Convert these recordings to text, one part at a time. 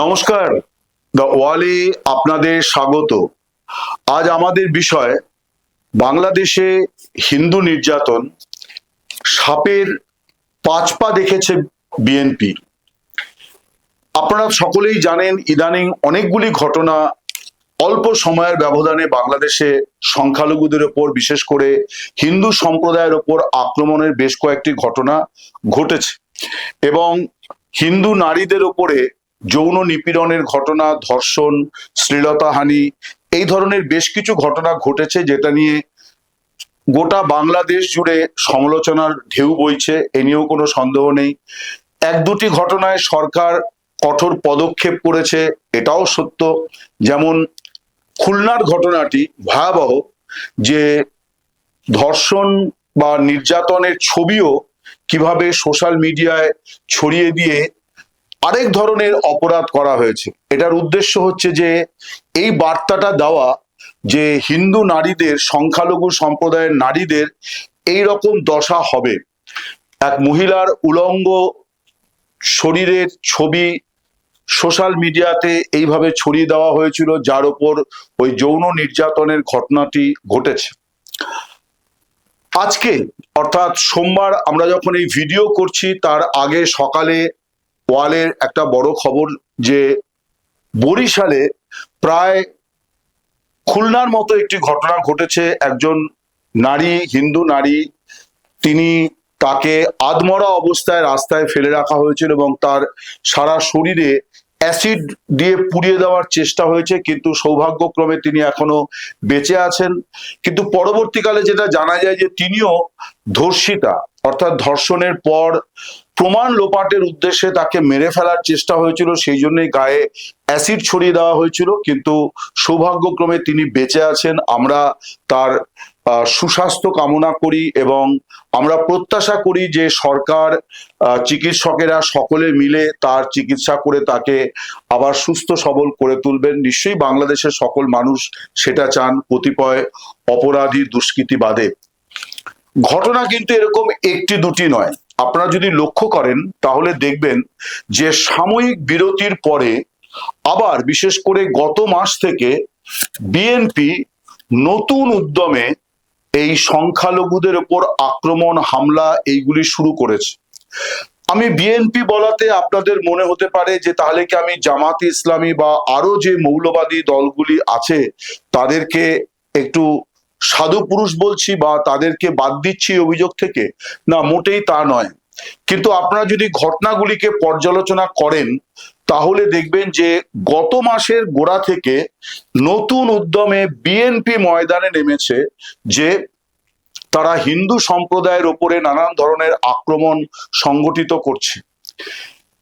নমস্কার দ্য ওয়ালে আপনাদের স্বাগত। আজ আমাদের বিষয় বাংলাদেশে হিন্দু নির্যাতন, সাপের পাঁচ পা দেখেছে বিএনপি। আপনারা সকলেই জানেন, ইদানিং অনেকগুলি ঘটনা অল্প সময়ের ব্যবধানে বাংলাদেশে সংখ্যালঘুদের ওপর, বিশেষ করে হিন্দু সম্প্রদায়ের ওপর আক্রমণের বেশ কয়েকটি ঘটনা ঘটেছে। এবং হিন্দু নারীদের ওপরে যৌন নিপীড়নের ঘটনা, ধর্ষণ শ্লীলতাহানি এই ধরনের বেশ কিছু ঘটনা ঘটেছে যেটা নিয়ে গোটা বাংলাদেশ জুড়ে সমালোচনার ঢেউ বইছে, এ নিয়েও কোনো সন্দেহ নেই। এক দুটি ঘটনায় সরকার কঠোর পদক্ষেপ করেছে, এটাও সত্য। যেমন খুলনার ঘটনাটি ভয়াবহ, যে ধর্ষণ বা নির্যাতনের ছবিও কীভাবে সোশ্যাল মিডিয়ায় ছড়িয়ে দিয়ে আরেক ধরনের অপরাধ করা হয়েছে। এটার উদ্দেশ্য হচ্ছে যে, এই বার্তাটা দেওয়া যে হিন্দু নারীদের, সংখ্যালঘু সম্প্রদায়ের নারীদের এই রকম দশা হবে। এক মহিলার উলঙ্গ শরীরের ছবি সোশ্যাল মিডিয়াতে এইভাবে ছড়িয়ে দেওয়া হয়েছিল, যার ওপর ওই যৌন নির্যাতনের ঘটনাটি ঘটেছে। আজকে, অর্থাৎ সোমবার আমরা যখন এই ভিডিও করছি, তার আগে সকালে ওয়ালের একটা বড় খবর যে বরিশালে প্রায় খুলনার মতো একটি ঘটনা ঘটেছে। একজন নারী, হিন্দু নারী, তিনি তাকে আদমরা অবস্থায় রাস্তায় ফেলে রাখা হয়েছিল এবং তার সারা শরীরে অ্যাসিড দিয়ে পুড়িয়ে দেওয়ার চেষ্টা হয়েছে, কিন্তু সৌভাগ্যক্রমে তিনি এখনও বেঁচে আছেন। কিন্তু পরবর্তীকালে যেটা জানা যায় যে তিনিও ধর্ষিতা, অর্থাৎ ধর্ষণের পর প্রমাণ লোপাটের উদ্দেশ্যে তাকে মেরে ফেলার চেষ্টা হয়েছিল, সেই জন্যই গায়ে অ্যাসিড ছড়িয়ে দেওয়া হয়েছিল। কিন্তু সৌভাগ্যক্রমে তিনি বেঁচে আছেন। আমরা তার সুস্বাস্থ্য কামনা করি এবং আমরা প্রত্যাশা করি যে সরকার চিকিৎসকেরা সকলে মিলে তার চিকিৎসা করে তাকে আবার সুস্থ সবল করে তুলবেন। নিশ্চয়ই বাংলাদেশের সকল মানুষ সেটা চান। কতিপয় অপরাধী দুষ্কৃতি বাদে ঘটনা কিন্তু এরকম একটি দুটি নয়। আপনারা যদি লক্ষ্য করেন, তাহলে দেখবেন যে সাময়িক বিরতির পরে আবার বিশেষ করে গত মাস থেকে বিএনপি নতুন উদ্যমে এই সংখ্যালঘুদের উপর আক্রমণ, হামলা এইগুলি শুরু করেছে। আমি বিএনপি বলাতে আপনাদের মনে হতে পারে যে তাহলে কি আমি জামাত ইসলামী বা আরও যে মৌলবাদী দলগুলি আছে, তাদেরকে একটু সাধু পুরুষ বলছি বা তাদেরকে বাদ দিচ্ছি অভিযোগ থেকে, না, মোটেই তা নয়। কিন্তু আপনারা যদি ঘটনাগুলিকে পর্যালোচনা করেন, তাহলে দেখবেন যে গত মাসের গোড়া থেকে নতুন উদ্যমে বিএনপি ময়দানে নেমেছে যে তারা হিন্দু সম্প্রদায়ের ওপরে নানান ধরনের আক্রমণ সংগঠিত করছে।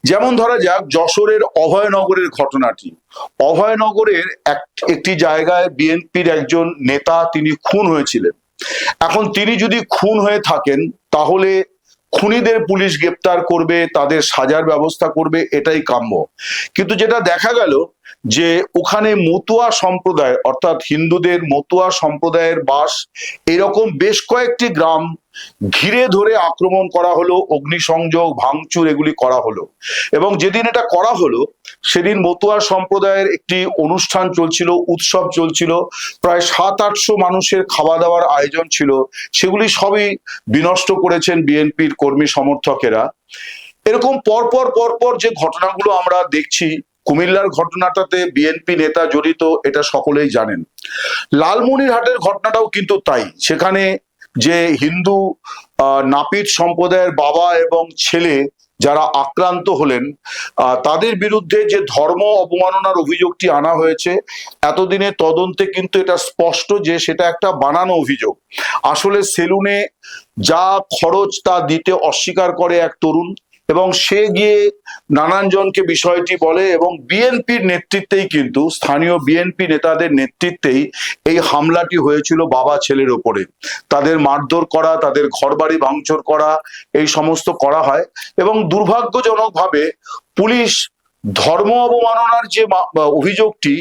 যেমন ধরা যাক, যশোরের অভয়নগরের ঘটনাটি। অভয়নগরের এক একটি জায়গায় বিএনপির একজন নেতা তিনি খুন হয়েছিলেন। এখন তিনি যদি খুন হয়ে থাকেন, তাহলে খুনিদের পুলিশ গ্রেপ্তার করবে, তাদের সাজার ব্যবস্থা করবে, এটাই কাম্য। কিন্তু যেটা দেখা গেল যে ওখানে মতুয়া সম্প্রদায়, অর্থাৎ হিন্দুদের মতুয়া সম্প্রদায়ের বাস, এরকম বেশ কয়েকটি গ্রাম ঘিরে ধরে আক্রমণ করা হলো, অগ্নিসংযোগ, ভাঙচুর এগুলি করা হলো। এবং যেদিন এটা করা হলো, সেদিন মতুয়া সম্প্রদায়ের একটি অনুষ্ঠান চলছিল, উৎসব চলছিল। প্রায় সাত আটশো মানুষের খাওয়া দাওয়ার আয়োজন ছিল। সেগুলি সবই বিনষ্ট করেছেন বিএনপির কর্মী সমর্থকেরা। এরকম পরপর পরপর যে ঘটনাগুলো আমরা দেখছি, কুমিল্লার ঘটনাটাতে বিএনপি নেতা জড়িত, এটা সকলেই জানেন। লালমনিরহাটের ঘটনাটাও কিন্তু তাই। সেখানে যে হিন্দু নাপিত সম্প্রদায়ের বাবা এবং ছেলে যারা আক্রান্ত হলেন তাদের বিরুদ্ধে যে ধর্ম অবমাননার অভিযোগটি আনা হয়েছে, এতদিনে তদন্তে কিন্তু এটা স্পষ্ট যে সেটা একটা বানানো অভিযোগ। আসলে সেলুনে যা খরচ তা দিতে অস্বীকার করে এক তরুণ এবং সে গিয়ে নানান জনকে বিষয়টি বলে এবং বিএনপির নেতৃত্বেই কিন্তু, স্থানীয় বিএনপি নেতাদের নেতৃত্বেই এই হামলাটি হয়েছিল বাবা ছেলের ওপরে। তাদের মারধর করা, তাদের ঘরবাড়ি ভাঙচুর করা, এই সমস্ত করা হয় এবং দুর্ভাগ্যজনকভাবে পুলিশ ধর্ম অবমাননার যে অভিযোগটি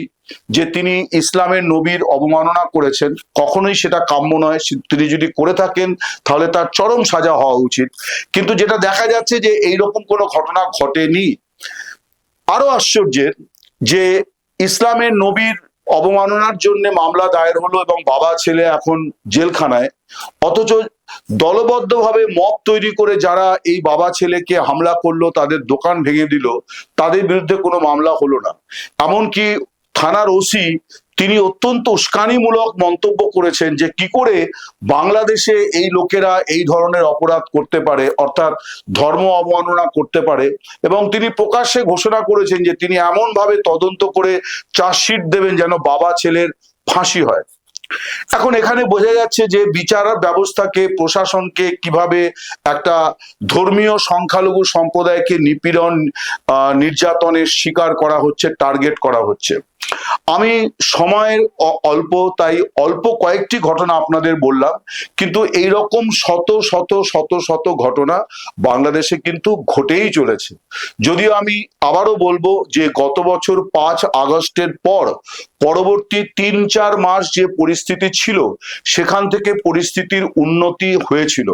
যে তিনি ইসলামের নবীর অবমাননা করেছেন, কখনোই সেটা কাম্য নয়। তিনি যদি করে থাকেন, তাহলে তার চরম সাজা হওয়া উচিত। কিন্তু যেটা দেখা যাচ্ছে যে এইরকম কোনো ঘটনা ঘটেনি। আরও আশ্চর্যের যে ইসলামের নবীর অবমাননার জন্য মামলা দায়ের হলো এবং বাবা ছেলে এখন জেলখানায়, অথচ দলবদ্ধভাবে মব তৈরি করে যারা এই বাবা ছেলেকে হামলা করল, তাদের দোকান ভেঙে দিল, তাদের বিরুদ্ধে কোনো মামলা হলো না। এমনকি থানার ওসি তিনি অত্যন্ত উস্কানিমূলক মন্তব্য করেছেন যে কি করে বাংলাদেশে এই লোকেরা এই ধরনের অপরাধ করতে পারে, অর্থাৎ ধর্ম অবমাননা করতে পারে। এবং তিনি প্রকাশ্যে ঘোষণা করেছেন যে তিনি এমন ভাবে তদন্ত করে চার্জশিট দেবেন যেন বাবা ছেলের ফাঁসি হয়। এখন এখানে বোঝা যাচ্ছে যে বিচার ব্যবস্থাকে, প্রশাসনকে কীভাবে একটা ধর্মীয় সংখ্যালঘু সম্প্রদায়কে নিপীড়ন নির্যাতনের শিকার করা হচ্ছে, টার্গেট করা হচ্ছে। আমি সময়ের অল্প, তাই অল্প কয়েকটি ঘটনা আপনাদের বললাম, কিন্তু এই রকম শত শত শত শত ঘটনা বাংলাদেশে কিন্তু ঘটেই চলেছে। যদিও আমি আবারও বলব যে গত বছর পাঁচ আগস্টের পর পরবর্তী তিন, চার মাস যে পরিস্থিতি ছিল, সেখান থেকে পরিস্থিতির উন্নতি হয়েছিল।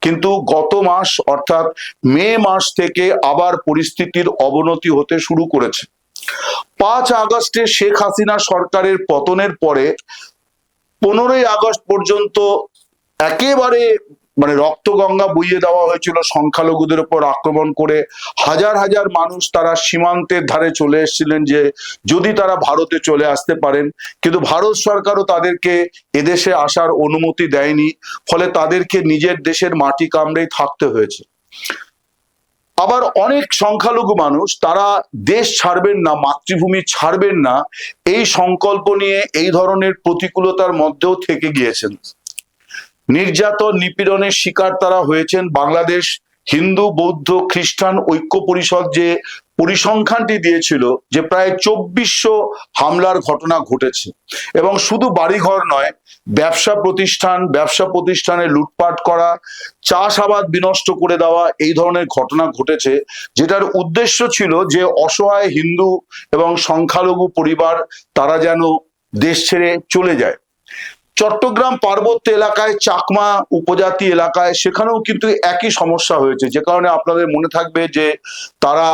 কিন্তু গত মাস, অর্থাৎ মে মাস থেকে আবার পরিস্থিতির অবনতি হতে শুরু করেছে। পাঁচ আগস্টে শেখ হাসিনা সরকারের পতনের পরে পনেরোই আগস্ট পর্যন্ত একেবারে মানে রক্তগঙ্গা বইয়ে দেওয়া হয়েছিল সংখ্যালঘুদের উপর আক্রমণ করে। হাজার হাজার মানুষ তারা সীমান্তের ধারে চলে এসেছিলেন যে যদি তারা ভারতে চলে আসতে পারেন। কিন্তু ভারত সরকারও তাদেরকে এদেশে আসার অনুমতি দেয়নি, ফলে তাদেরকে নিজের দেশের মাটি কামড়েই থাকতে হয়েছে। আবার অনেক সংখ্যালঘু মানুষ, তারা দেশ ছাড়বেন না, মাতৃভূমি ছাড়বেন না, এই সংকল্প নিয়ে এই ধরনের প্রতিকূলতার মধ্যেও থেকে গিয়েছেন। নির্যাতন নিপীড়নের শিকার তারা হয়েছেন বাংলাদেশ হিন্দু, বৌদ্ধ, খ্রিস্টান ঐক্য পরিষদ যে পরিসংখ্যানটি দিয়েছিল যে প্রায় চব্বিশশো হামলার ঘটনা ঘটেছে। এবং শুধু বাড়িঘর নয়, ব্যবসা প্রতিষ্ঠান, ব্যবসা প্রতিষ্ঠানে লুটপাট করা, চাষাবাদ বিনষ্ট করে দেওয়া এই ধরনের ঘটনা ঘটেছে, যেটার উদ্দেশ্য ছিল যে অসহায় হিন্দু এবং সংখ্যালঘু পরিবার তারা যেন দেশ ছেড়ে চলে যায়। চট্টগ্রাম পার্বত্য এলাকায়, চাকমা উপজাতি এলাকায়, সেখানেও কিন্তু একই সমস্যা হয়েছে। যে কারণে আপনাদের মনে থাকবে যে তারা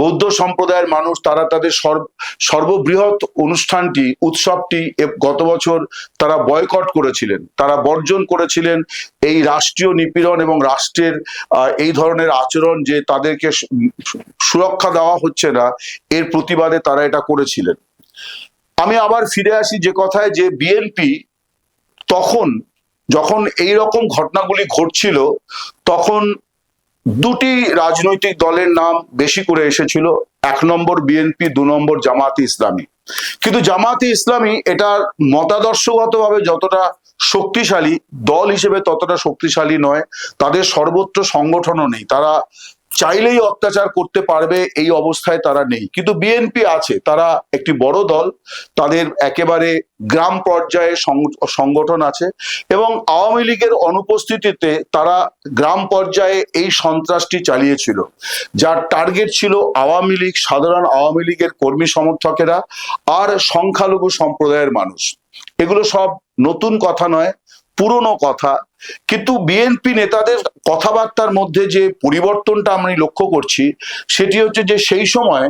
বৌদ্ধ সম্প্রদায়ের মানুষ, তারা তাদের সর্ব সর্ববৃহৎ অনুষ্ঠানটি, উৎসবটি গত বছর তারা বয়কট করেছিলেন। তারা বর্জন করেছিলেন এই রাষ্ট্রীয় নিপীড়ন এবং রাষ্ট্রের এই ধরনের আচরণ যে তাদেরকে সুরক্ষা দেওয়া হচ্ছে না, এর প্রতিবাদে তারা এটা করেছিলেন। আমি আবার ফিরে আসি যে কথায় যে বিএনপি তখন, যখন এই রকম ঘটনাগুলি ঘটছিল, তখন দুটি রাজনৈতিক দলের নাম বেশি করে এসেছিল। এক নম্বর বিএনপি দু নম্বর জামাতি ইসলামী। কিন্তু জামাতি ইসলামী এটার মতাদর্শগতভাবে যতটা শক্তিশালী, দল হিসেবে ততটা শক্তিশালী নয়, তাদের সর্বত্র সংগঠনও নেই। তারা চাইলেই অত্যাচার করতে পারবে এই অবস্থায় তারা নেই। কিন্তু বিএনপি আছে, তারা একটি বড় দল, তাদের একেবারে গ্রাম পর্যায়ে সংগঠন আছে এবং আওয়ামী লীগের অনুপস্থিতিতে তারা গ্রাম পর্যায়ে এই সন্ত্রাসটি চালিয়েছিল। যার টার্গেট ছিল আওয়ামী লীগ, সাধারণ আওয়ামী লীগের কর্মী সমর্থকেরা আর সংখ্যালঘু সম্প্রদায়ের মানুষ। এগুলো সব নতুন কথা নয় পুরনো কথা। কিন্তু বিএনপি নেতাদের কথাবার্তার মধ্যে যে পরিবর্তনটা আমি লক্ষ্য করছি, সেটি হচ্ছে যে সেই সময়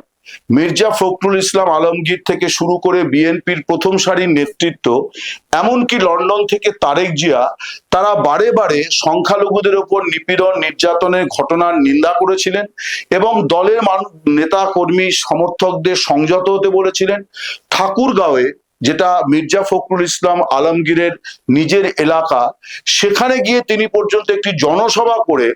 মির্জা ফখরুল ইসলাম আলমগীর থেকে শুরু করে বিএনপির প্রথম সারির নেতৃত্ব, এমনকি লন্ডন থেকে তারেক জিয়া, তারা বারে বারে সংখ্যালঘুদের ওপর নিপীড়ন নির্যাতনের ঘটনার নিন্দা করেছিলেন এবং দলের নেতা কর্মী সমর্থকদের সংযত হতে বলেছিলেন। ঠাকুরগাঁওয়ে যেটা মির্জা ফখরুল ইসলাম আলমগীরের নিজের এলাকা সেখানে গিয়ে তিনি পর্যন্ত একটি জনসভা করে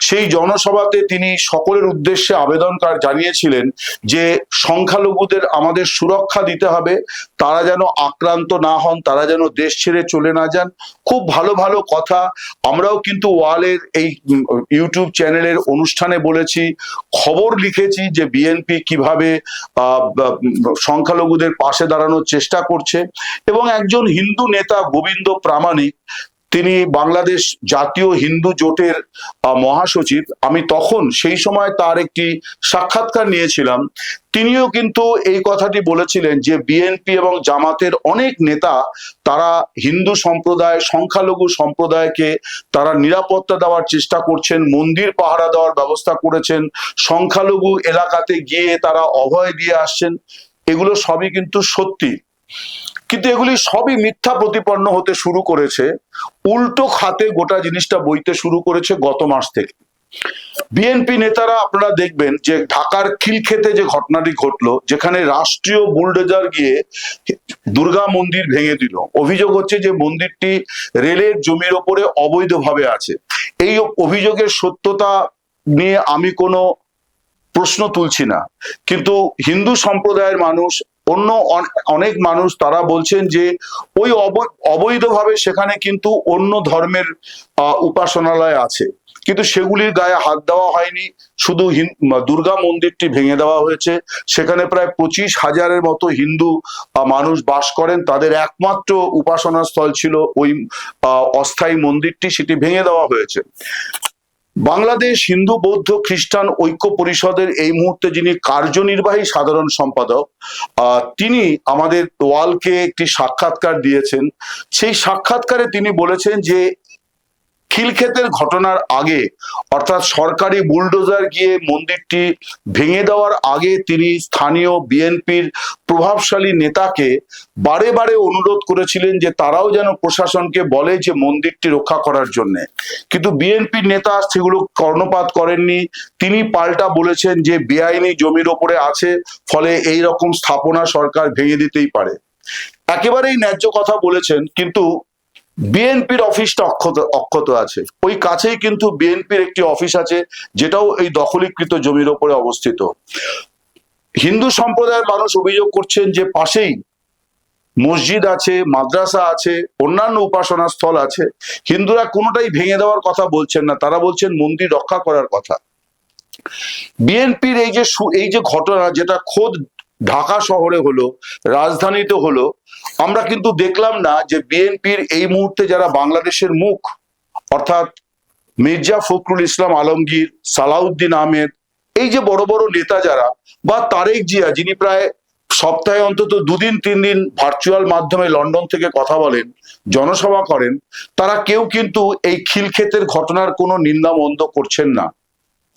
সেই জনসভাতে তিনি সকলের উদ্দেশ্যে আবেদন জানিয়েছিলেন যে সংখ্যালঘুদের আমাদের সুরক্ষা দিতে হবে, তারা যেন আক্রান্ত না হন, তারা যেন দেশ ছেড়ে চলে না যান। খুব ভালো ভালো কথা। আমরাও কিন্তু ওয়ালের এই ইউটিউব চ্যানেলের অনুষ্ঠানে বলেছি, খবর লিখেছি যে বিএনপি কীভাবে সংখ্যালঘুদের পাশে দাঁড়ানোর চেষ্টা করছে। এবং একজন হিন্দু নেতা গোবিন্দ প্রামাণিক তিনি বাংলাদেশ জাতীয় হিন্দু জোটের মহাসচিব। আমি তখন সেই সময় তার একটি সাক্ষাৎকার নিয়েছিলাম। তিনিও কিন্তু এই কথাটি বলেছিলেন যে বিএনপি এবং জামাতের অনেক নেতা তারা হিন্দু সম্প্রদায়, সংখ্যালঘু সম্প্রদায়কে তারা নিরাপত্তা দেওয়ার চেষ্টা করছেন, মন্দির পাহারা দেওয়ার ব্যবস্থা করেছেন, সংখ্যালঘু এলাকাতে গিয়ে তারা অভয় দিয়ে আসছেন। এগুলো সবই কিন্তু সত্যি। কিন্তু এগুলি সবই মিথ্যা প্রতিপন্ন হতে শুরু করেছে। উল্টো খাতে গোটা জিনিসটা বইতে শুরু করেছে গত মাস থেকে। বিএনপি নেতারা আপনারা দেখবেন যে ঢাকার খিলক্ষেতে যে ঘটনাটি ঘটলো, যেখানে রাষ্ট্রীয় বুলডোজার গিয়ে দুর্গা মন্দির ভেঙে দিল। অভিযোগ হচ্ছে যে মন্দিরটি রেলের জমির ওপরে অবৈধভাবে আছে। এই অভিযোগের সত্যতা নিয়ে আমি কোনো প্রশ্ন তুলছি না। কিন্তু হিন্দু সম্প্রদায়ের মানুষ অন্য অনেক মানুষ তারা বলছেন যে ওই অবৈধভাবে সেখানে কিন্তু অন্য ধর্মের উপাসনালয় আছে। কিন্তু সেগুলির গায়ে হাত দেওয়া হয়নি। শুধু দুর্গা মন্দিরটি ভেঙে দেওয়া হয়েছে। সেখানে প্রায় পঁচিশ হাজারের মতো হিন্দু মানুষ বাস করেন। তাদের একমাত্র উপাসনা স্থল ছিল ওই অস্থায়ী মন্দিরটি, সেটি ভেঙে দেওয়া হয়েছে। বাংলাদেশ হিন্দু, বৌদ্ধ, খ্রিস্টান ঐক্য পরিষদের এই মুহূর্তে যিনি কার্যনির্বাহী সাধারণ সম্পাদক তিনি আমাদের তোয়ালকে একটি সাক্ষাৎকার দিয়েছেন। সেই সাক্ষাৎকারে তিনি বলেছেন যে খিলক্ষেতের ঘটনার আগে, অর্থাৎ সরকারি বুলডোজার গিয়ে মন্দিরটি ভেঙে দেওয়ার আগে তিনি স্থানীয় বিএনপির প্রভাবশালী নেতাকে বারে বারে অনুরোধ করেছিলেন যে তারাও যেন প্রশাসনকে বলে যে মন্দিরটি রক্ষা করার জন্য। কিন্তু বিএনপির নেতা সেগুলো কর্ণপাত করেননি। তিনি পাল্টা বলেছেন যে বেআইনি জমির ওপরে আছে, ফলে এই রকম স্থাপনা সরকার ভেঙে দিতেই পারে। একেবারেই ন্যায্য কথা বলেছেন, কিন্তু বিএনপির অফিসটা অক্ষত অক্ষত আছে। ওই কাছেই কিন্তু বিএনপির একটি অফিস আছে, যেটাও এই দখলীকৃত জমির ওপরে অবস্থিত। হিন্দু সম্প্রদায়ের মানুষ অভিযোগ করছেন যে পাশেই মসজিদ আছে, মাদ্রাসা আছে, অন্যান্য উপাসনা স্থল আছে। হিন্দুরা কোনোটাই ভেঙে দেওয়ার কথা বলছেন না, তারা বলছেন মন্দির রক্ষা করার কথা। বিএনপির এই যে এই যে ঘটনা, যেটা খোদ ঢাকা শহরে হলো, রাজধানীতে হলো, আমরা কিন্তু দেখলাম না যে বিএনপির এই মুহূর্তে যারা বাংলাদেশের মুখ, অর্থাৎ মির্জা ফখরুল ইসলাম আলমগীর, সালাউদ্দিন আহমেদ, এই যে বড় বড় নেতা যারা, বা তারেক জিয়া, যিনি প্রায় সপ্তাহে অন্তত দুদিন, তিন দিন ভার্চুয়াল মাধ্যমে লন্ডন থেকে কথা বলেন, জনসভা করেন, তারা কেউ কিন্তু এই খিলক্ষেতের ঘটনার কোনো নিন্দা মন্দ করছেন না।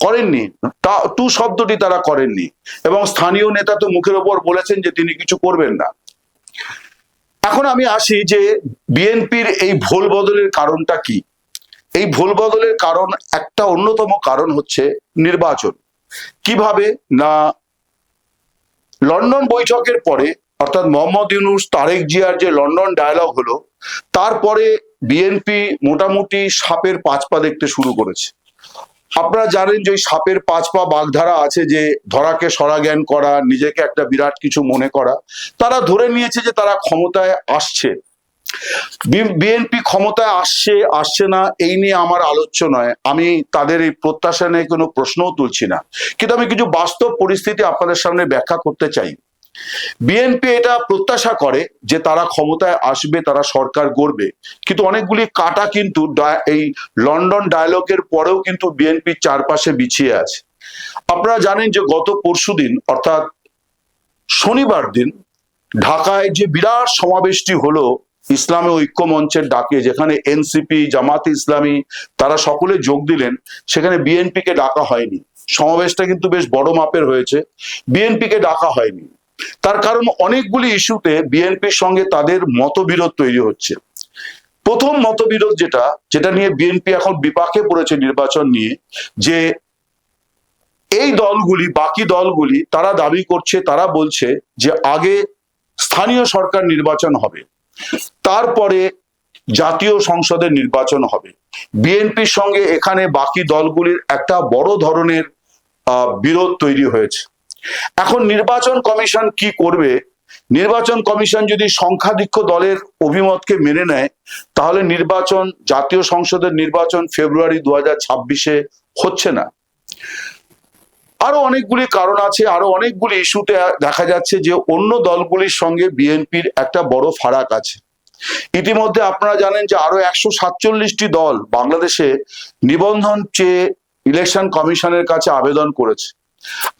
করেননি। তা টু শব্দটি তারা করেননি। এবং স্থানীয় নেতা তো মুখের ওপর বলেছেন যে তিনি কিছু করবেন না। এখন আমি আসি যে বিএনপির এই ভোল বদলের কারণটা কি? এই ভোল বদলের কারণ একটা অন্যতম কারণ হচ্ছে নির্বাচন। কীভাবে? না, লন্ডন বৈঠকের পরে, অর্থাৎ মোহাম্মদ ইউনুস, তারেক জিয়ার যে লন্ডন ডায়ালগ হলো, তারপরে বিএনপি মোটামুটি সাপের পাঁচ পা দেখতে শুরু করেছে। আপনারা জানেন যে ওই সাপের পাঁচ পা বাগধারা আছে যে ধরাকে সরা জ্ঞান করা, নিজেকে একটা বিরাট কিছু মনে করা, তারা ধরে নিয়েছে যে তারা ক্ষমতায় আসছে। বিএনপি ক্ষমতায় আসছে আসছে না, এই নিয়ে আমার আলোচ্য নয়। আমি তাদের এই প্রত্যাশা নিয়ে কোনো প্রশ্নও তুলছি না। কিন্তু আমি কিছু বাস্তব পরিস্থিতি আপনাদের সামনে ব্যাখ্যা করতে চাই। বিএনপি এটা প্রত্যাশা করে যে তারা ক্ষমতায় আসবে, তারা সরকার গড়বে। কিন্তু অনেকগুলি কাটা কিন্তু এই লন্ডন ডায়ালগের পরেও কিন্তু বিএনপির চারপাশে বিছিয়ে আছে। আপনারা জানেন যে গত পরশুদিন অর্থাৎ শনিবার দিন, ঢাকায় যে বিরাট সমাবেশটি হলো ইসলামী ঐক্য মঞ্চের ডাকে, যেখানে এনসিপি জামাত ইসলামী, তারা সকলে যোগ দিলেন, সেখানে বিএনপি কে ডাকা হয়নি। সমাবেশটা কিন্তু বেশ বড় মাপের হয়েছে। বিএনপি কে ডাকা হয়নি। তার কারণ অনেকগুলি ইস্যুতে বিএনপির সঙ্গে তাদের মতবিরোধ তৈরি হচ্ছে। প্রথম মতবিরোধ যেটা যেটা নিয়ে বিএনপি এখন বিপাকে পড়েছে নির্বাচন নিয়ে, যে এই দলগুলি, বাকি দলগুলি, তারা দাবি করছে, তারা বলছে যে আগে স্থানীয় সরকার নির্বাচন হবে, তারপরে জাতীয় সংসদের নির্বাচন হবে। বিএনপির সঙ্গে এখানে বাকি দলগুলির একটা বড় ধরনের বিরোধ তৈরি হয়েছে। এখন নির্বাচন কমিশন কি করবে? নির্বাচন কমিশন যদি সংখ্যাধিক্য দলের অভিমতকে মেনে নেয়, তাহলে নির্বাচন, জাতীয় সংসদের নির্বাচন ফেব্রুয়ারি দু ছাব্বিশে হচ্ছে না। আরও অনেকগুলি কারণ আছে, আরও অনেকগুলি ইস্যুতে দেখা যাচ্ছে যে অন্য দলগুলির সঙ্গে বিএনপির একটা বড় ফারাক আছে। ইতিমধ্যে আপনারা জানেন যে আরও একশো সাতচল্লিশটি দল বাংলাদেশে নিবন্ধন চেয়ে ইলেকশন কমিশনের কাছে আবেদন করেছে।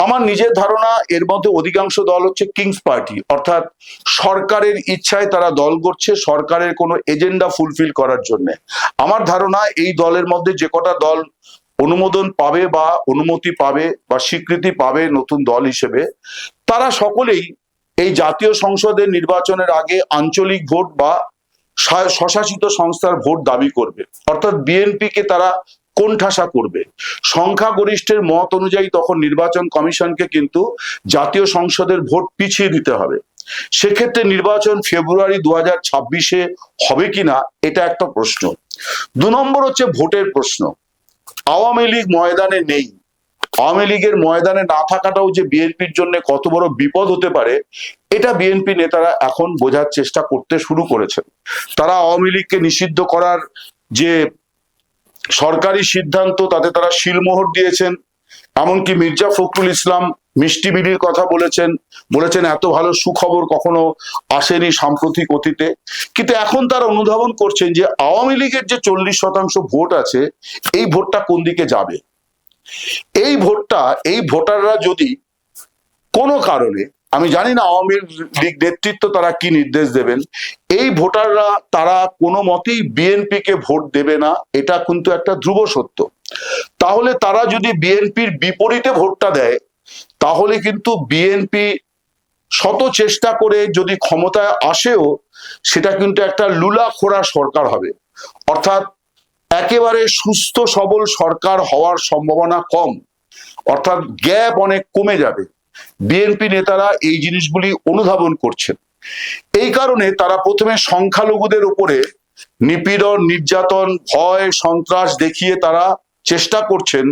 আমার নিজের ধারণা, এর মধ্যে অধিকাংশ দল হচ্ছে কিংস পার্টি অর্থাৎ সরকারের ইচ্ছায় তারা দল করছে সরকারের কোনো এজেন্ডা ফুলফিল করার জন্য। আমার ধারণা, এই দলের মধ্যে যে কটা দল অনুমোদন পাবে বা অনুমতি পাবে বা স্বীকৃতি পাবে নতুন দল হিসেবে, তারা সকলেই এই জাতীয় সংসদের নির্বাচনের আগে আঞ্চলিক ভোট বা স্বশাসিত সংস্থার ভোট দাবি করবে। অর্থাৎ বিএনপিকে তারা কোণঠাসা করবে। সংখ্যাগরিষ্ঠের মত অনুযায়ী তখন নির্বাচন কমিশনকে কিন্তু জাতীয় সংসদের ভোট পিছিয়ে দিতে হবে। সেক্ষেত্রে নির্বাচন ফেব্রুয়ারি দু হাজার ছাব্বিশে হবে কিনা, এটা একটা প্রশ্ন। দু নম্বর হচ্ছে ভোটের প্রশ্ন। আওয়ামী লীগ ময়দানে নেই। আওয়ামী লীগের ময়দানে না থাকাটাও যে বিএনপির জন্য কত বড় বিপদ হতে পারে, এটা বিএনপি নেতারা এখন বোঝার চেষ্টা করতে শুরু করেছেন। তারা আওয়ামী লীগকে নিষিদ্ধ করার যে সরকারি সিদ্ধান্ত, তাতে তারা শিলমোহর দিয়েছেন। এমনকি মির্জা ফখরুল ইসলাম মিষ্টি বিলির কথা বলেছেন। বলেছেন, এত ভালো সুখবর কখনো আসেনি সাম্প্রতিক অতীতে। কিন্তু এখন তারা অনুধাবন করছেন যে, আওয়ামী লীগের যে চল্লিশ শতাংশ ভোট আছে, এই ভোটটা কোন দিকে যাবে? এই ভোটটা, এই ভোটাররা যদি কোনো কারণে আমি জানি না আওয়ামী লীগ নেতৃত্ব তারা কি নির্দেশ দেবেন। এই ভোটাররা তারা কোনো মতেই বিএনপি কে ভোট দেবে না, এটা কিন্তু একটা ধ্রুব সত্য। তাহলে তারা যদি বিএনপির বিপরীতে ভোটটা দেয়, তাহলে কিন্তু বিএনপি শত চেষ্টা করে যদি ক্ষমতায় আসেও, সেটা কিন্তু একটা লুলা খোড়া সরকার হবে। অর্থাৎ একেবারে সুস্থ সবল সরকার হওয়ার সম্ভাবনা কম। অর্থাৎ গ্যাপ অনেক কমে যাবে। বিএনপি নেতারা এই জিনিসগুলি অনুধাবন করছেন। এই কারণে তারা প্রথমে সংখ্যালঘুদের উপরে নিপীড়ন, নির্যাতন, ভয়, সন্ত্রাস দেখিয়ে তারা চেষ্টা করছেন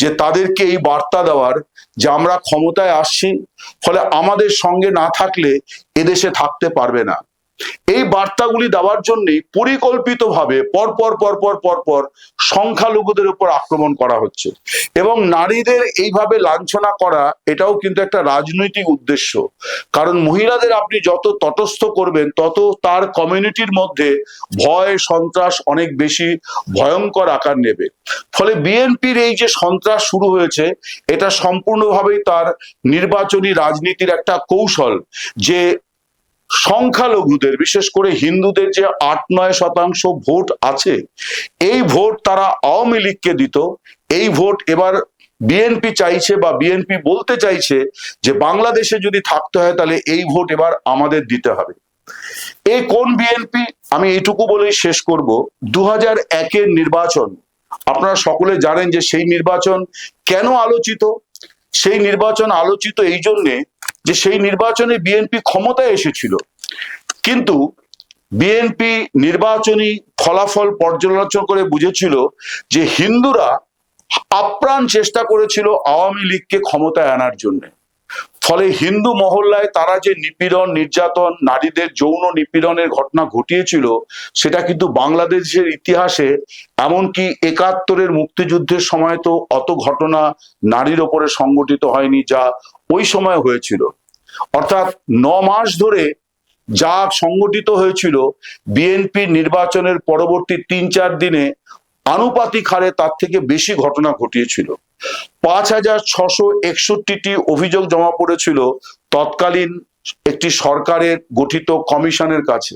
যে তাদেরকে এই বার্তা দেওয়ার যে আমরা ক্ষমতায় আসছি, ফলে আমাদের সঙ্গে না থাকলে এদেশে থাকতে পারবে না। এই বার্তাগুলি দেওয়ার জন্যই পরিকল্পিতভাবে পরপর পরপর পরপর সংখ্যালঘুদের উপর আক্রমণ করা হচ্ছে। এবং নারীদের এইভাবে লাঞ্ছনা করা, এটাও কিন্তু একটা রাজনৈতিক উদ্দেশ্য। কারণ মহিলাদের আপনি যত তটস্থ করবেন, তত তার কমিউনিটির মধ্যে ভয়, সন্ত্রাস অনেক বেশি ভয়ঙ্কর আকার নেবে। ফলে বিএনপির এই যে সন্ত্রাস শুরু হয়েছে, এটা সম্পূর্ণভাবেই তার নির্বাচনী রাজনীতির একটা কৌশল যে সংখ্যালঘুদের, বিশেষ করে হিন্দুদের যে আট নয় শতাংশ ভোট আছে, এই ভোট তারা আওয়ামী লীগকে দিত। এই ভোট এবার বিএনপি চাইছে বা বিএনপি বলতে চাইছে যে বাংলাদেশে যদি থাকতে হয় তাহলে এই ভোট এবার আমাদের দিতে হবে। এই কোন বিএনপি? আমি এইটুকু বলেই শেষ করব। দু হাজার একের নির্বাচন, আপনারা সকলে জানেন যে সেই নির্বাচন কেন আলোচিত? সেই নির্বাচন আলোচিত এই জন্যে যে সেই নির্বাচনে বিএনপি ক্ষমতায় এসেছিল। কিন্তু বিএনপি নির্বাচনী ফলাফল পর্যালোচনা করে বুঝেছিল যে হিন্দুরা আপ্রাণ চেষ্টা করেছিল আওয়ামী লীগকে ক্ষমতায় আনার জন্য। ফলে হিন্দু মহল্লায় তারা যে নিপীড়ন, নির্যাতন, নারীদের যৌন নিপীড়নের ঘটনা ঘটিয়েছিল, সেটা কিন্তু বাংলাদেশের ইতিহাসে এমনকি একাত্তরের মুক্তিযুদ্ধের সময় তো অত ঘটনা নারীর ওপরে সংগঠিত হয়নি যা ওই সময় হয়েছিল। অর্থাৎ ন মাস ধরে যা সংগঠিত হয়েছিল, বিএনপি নির্বাচনের পরবর্তী তিন চার দিনে আনুপাতিক হারে তার থেকে বেশি ঘটনা ঘটিয়েছিল। পাঁচ হাজার ছশো একষট্টিটি অভিযোগ জমা পড়েছিল তৎকালীন একটি সরকারের গঠিত কমিশনের কাছে।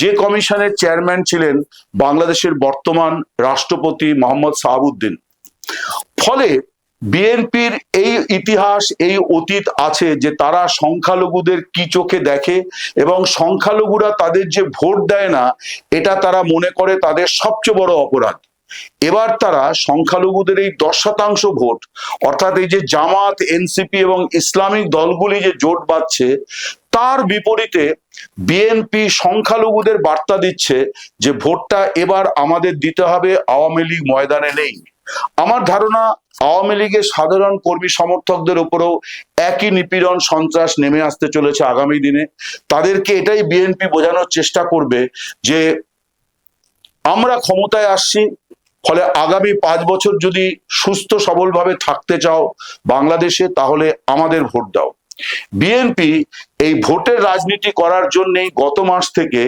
যে কমিশনের চেয়ারম্যান ছিলেন বাংলাদেশের বর্তমান রাষ্ট্রপতি মোহাম্মদ সাহাবুদ্দিন। ফলে বিএনপির এই ইতিহাস, এই অতীত আছে যে তারা সংখ্যালঘুদের কি চোখে দেখে এবং সংখ্যালঘুরা তাদের যে ভোট দেয় না, এটা তারা মনে করে তাদের সবচেয়ে বড় অপরাধ। এবার তারা সংখ্যালঘুদের এই দশ শতাংশ ভোট, অর্থাৎ এই যে জামাত, এনসিপি এবং ইসলামিক দলগুলি যে জোট বাঁধছে, তার বিপরীতে বিএনপি সংখ্যালঘুদের বার্তা দিচ্ছে যে ভোটটা এবার আমাদের দিতে হবে আওয়ামী লীগ ময়দানে নেই। আমার ধারণা, আওয়ামী লীগের সাধারণ কর্মী সমর্থকদের উপরেও একই নিপীড়ন সন্ত্রাস নেমে আসতে চলেছে আগামী দিনে। তাদেরকে এটাই বিএনপি বোঝানোর চেষ্টা করবে যে আমরা ক্ষমতায় আসছি ফলে আগামী পাঁচ বছর যদি সুস্থ সবলভাবে থাকতে চাও বাংলাদেশে, তাহলে আমাদের ভোট দাও। বিএনপি এই ভোটের রাজনীতি করার জন্যই গত মাস থেকে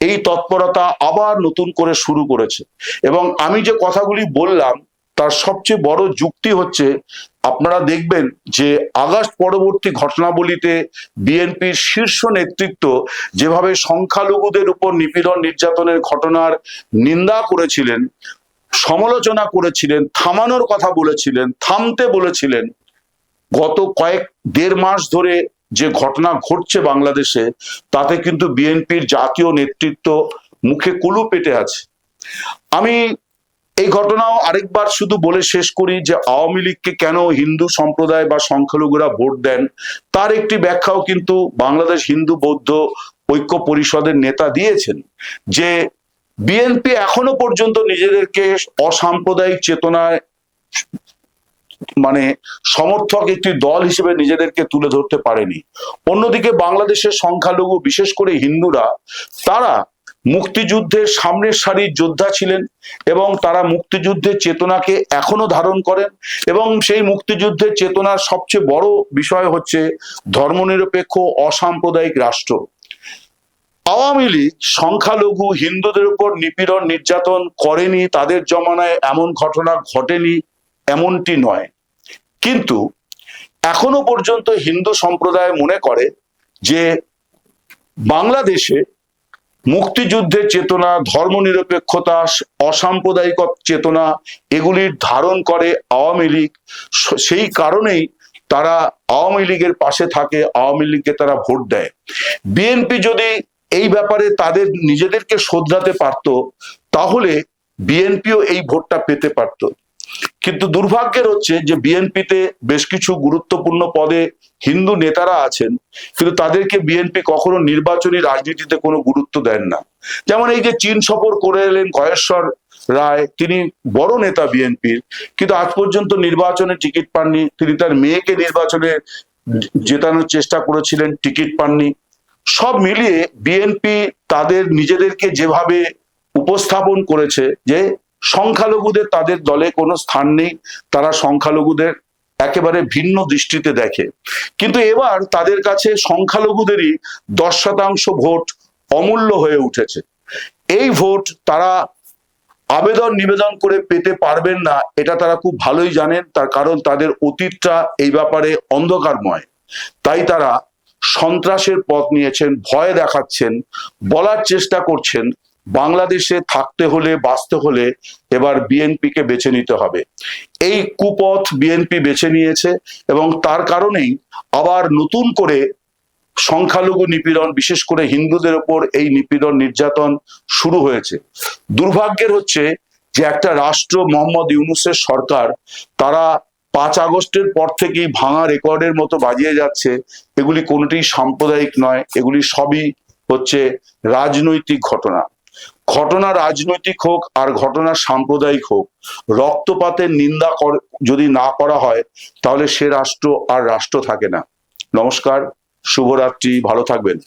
এই তৎপরতা আবার নতুন করে শুরু করেছে। এবং আমি যে কথাগুলি বললাম, তার সবচেয়ে বড় যুক্তি হচ্ছে, আপনারা দেখবেন যে আগস্ট পরবর্তী ঘটনাবলিতে বিএনপির শীর্ষ নেতৃত্ব যেভাবে সংখ্যালঘুদের উপর নিপীড়ন নির্যাতনের ঘটনার নিন্দা করেছিলেন সমালোচনা করেছিলেন, থামানোর কথা বলেছিলেন, থামতে বলেছিলেন। গত কয়েক দেড় মাস ধরে যে ঘটনা ঘটছে বাংলাদেশে, তাতে কিন্তু বিএনপির জাতীয় নেতৃত্ব মুখে কুলু পেটে আছে। আমি এই ঘটনাও আরেকবার শুধু বলে শেষ করি যে আওয়ামী লীগকে কেন হিন্দু সম্প্রদায় বা সংখ্যালঘুরা ভোট দেন, তার একটি ব্যাখ্যাও কিন্তু বাংলাদেশ হিন্দু বৌদ্ধ ঐক্য পরিষদের নেতা দিয়েছেন যে বিএনপি এখনও পর্যন্ত নিজেদেরকে অসাম্প্রদায়িক চেতনায় মানে সমর্থক একটি দল হিসেবে নিজেদেরকে তুলে ধরতে পারেনি। অন্যদিকে বাংলাদেশের সংখ্যালঘু, বিশেষ করে হিন্দুরা, তারা মুক্তিযুদ্ধের সামনের সারির যোদ্ধা ছিলেন এবং তারা মুক্তিযুদ্ধের চেতনাকে এখনও ধারণ করেন এবং সেই মুক্তিযুদ্ধের চেতনার সবচেয়ে বড় বিষয় হচ্ছে ধর্মনিরপেক্ষ, অসাম্প্রদায়িক রাষ্ট্র। আওয়ামী লীগ সংখ্যালঘু হিন্দুদের উপর নিপীড়ন নির্যাতন করেনি, তাদের জমানায় এমন ঘটনা ঘটেনি, এমনটি নয়। কিন্তু এখনও পর্যন্ত হিন্দু সম্প্রদায় মনে করে যে বাংলাদেশে মুক্তিযুদ্ধের চেতনা, ধর্মনিরপেক্ষতা অসাম্প্রদায়িক চেতনা এগুলির ধারণ করে আওয়ামী লীগ। সেই কারণেই তারা আওয়ামী লীগের পাশে থাকে, আওয়ামী লীগকে তারা ভোট দেয়। বিএনপি যদি এই ব্যাপারে তাদের নিজেদেরকে শোধরাতে পারত, তাহলে বিএনপিও এই ভোটটা পেতে পারত। কিন্তু দুর্ভাগ্যের হচ্ছে যে বিএনপিতে বেশ কিছু গুরুত্বপূর্ণ পদে হিন্দু নেতারা আছেন, কিন্তু তাদেরকে বিএনপি কখনো নির্বাচনী রাজনীতিতে কোনো গুরুত্ব দেন না। যেমন এই যে চীন সফর করে এলেন গয়েশ্বর রায়, তিনি বড় নেতা বিএনপির, কিন্তু আজ পর্যন্ত নির্বাচনে টিকিট পাননি। তিনি তার মেয়েকে নির্বাচনে জেতানোর চেষ্টা করেছিলেন, টিকিট পাননি। সব মিলিয়ে বিএনপি তাদের নিজেদেরকে যেভাবে উপস্থাপন করেছে যে সংখ্যালঘুদের তাদের দলে কোনো স্থান নেই, তারা সংখ্যালঘুদের একেবারে ভিন্ন দৃষ্টিতে দেখে। কিন্তু এবার তাদের কাছে সংখ্যালঘুদেরই দশ শতাংশ ভোট অমূল্য হয়ে উঠেছে। এই ভোট তারা আবেদন নিবেদন করে পেতে পারবেন না, এটা তারা খুব ভালোই জানেন, তার কারণ তাদের অতীতটা এই ব্যাপারে অন্ধকারময়। তাই তারা সন্ত্রাসের পথ নিয়েছেন, ভয় দেখাচ্ছেন, বলার চেষ্টা করছেন, বাংলাদেশে থাকতে হলে, বাঁচতে হলে এবার বিএনপিকে বেছে নিতে হবে। এই কুপথ বিএনপি বেছে নিয়েছে এবং তার কারণেই আবার নতুন করে সংখ্যালঘু নিপীড়ন, বিশেষ করে হিন্দুদের ওপর এই নিপীড়ন নির্যাতন শুরু হয়েছে। দুর্ভাগ্যের হচ্ছে যে একটা রাষ্ট্র মোহাম্মদ ইউনুসের সরকার, তারা পাঁচ আগস্টের পর থেকেই ভাঙা রেকর্ডের মতো বাজিয়ে যাচ্ছে। এগুলি কোনোটি সাম্প্রদায়িক নয়, এগুলি সবই হচ্ছে রাজনৈতিক ঘটনা। ঘটনা রাজনৈতিক হোক আর ঘটনা সাম্প্রদায়িক হোক, রক্তপাতের নিন্দা যদি না করা হয়, তাহলে সে রাষ্ট্র আর রাষ্ট্র থাকে না। নমস্কার, শুভরাত্রি, ভালো থাকবেন।